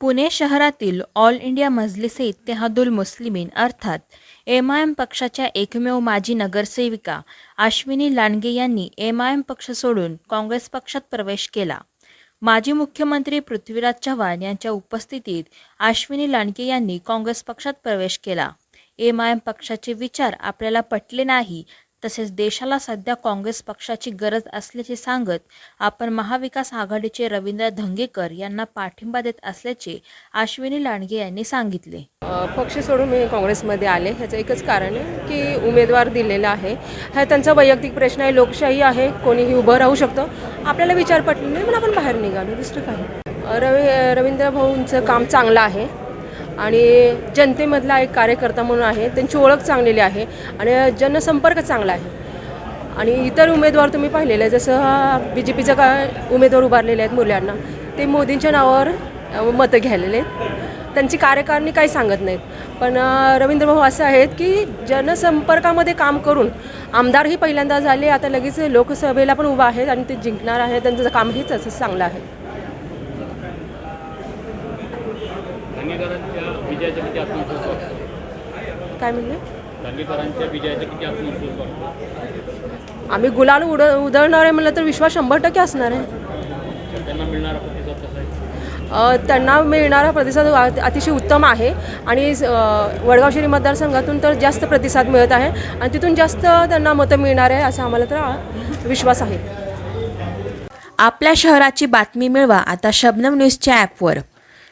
पुणे शहरातील all India Majlis-e Ittehadul Muslimeen अर्थात M I am पक्षाच्या एकमेव माजी नगरसेविका अश्विनी लांडगे यांनी एम आय एम पक्ष सोडून काँग्रेस पक्षात प्रवेश केला. माजी मुख्यमंत्री पृथ्वीराज चव्हाण यांच्या उपस्थितीत अश्विनी लांडगे यांनी काँग्रेस पक्षात प्रवेश केला. एम आय एम पक्षाचे विचार आपल्याला पटले नाही तसेच देशाला सध्या काँग्रेस पक्षाची गरज असल्याचे सांगत आपण महाविकास आघाडीचे रवींद्र धंगेकर यांना पाठिंबा देत असल्याचे अश्विनी लांडगे यांनी सांगितले. पक्ष सोडून मी काँग्रेसमध्ये आले ह्याचं एकच कारण आहे की उमेदवार दिलेला आहे. हा त्यांचा वैयक्तिक प्रश्न आहे लोकशाही आहे कोणीही उभं राहू शकतं. आपल्याला विचार पटले नाही म्हणून आपण बाहेर निघालो दुसरं काही. रवी रवींद्र भाऊंचं काम चांगलं आहे. आणि जनतेमधला एक कार्यकर्ता म्हणून आहे. त्यांची ओळख चांगलेली आहे आणि जनसंपर्क चांगला आहे. आणि इतर उमेदवार तुम्ही पाहिलेले आहे जसं बी जे पीचा का उमेदवार उभारलेले आहेत मुलांना ते मोदींच्या नावावर मतं घ्यायलेले आहेत. त्यांची कार्यकारणी काही सांगत नाहीत. पण रवींद्र भाऊ असं आहेत की जनसंपर्कामध्ये काम करून आमदारही पहिल्यांदा झाले आता लगेच लोकसभेला पण उभा आहेत आणि ते जिंकणार आहे त्यांचं कामही तसंच चांगलं आहे. किती आत्मविश्वास वाटतो? काय म्हणले? किती आत्मविश्वास वाटतो? आम्ही गुलाल उड उधळणार आहे म्हणलं तर विश्वास शंभर टक्के असणार आहे. त्यांना मिळणारा प्रतिसाद कसा आहे? अ, त्यांना मिळणारा प्रतिसाद अ- अतिशय उत्तम आहे. आणि अ, वडगाव शहरी मतदारसंघातून तर जास्त प्रतिसाद मिळत आहे. आणि तिथून जास्त त्यांना मतं मिळणार आहे असं आम्हाला तर विश्वास आहे. आपल्या शहराची बातमी मिळवा आता शबनम न्यूजच्या ॲपवर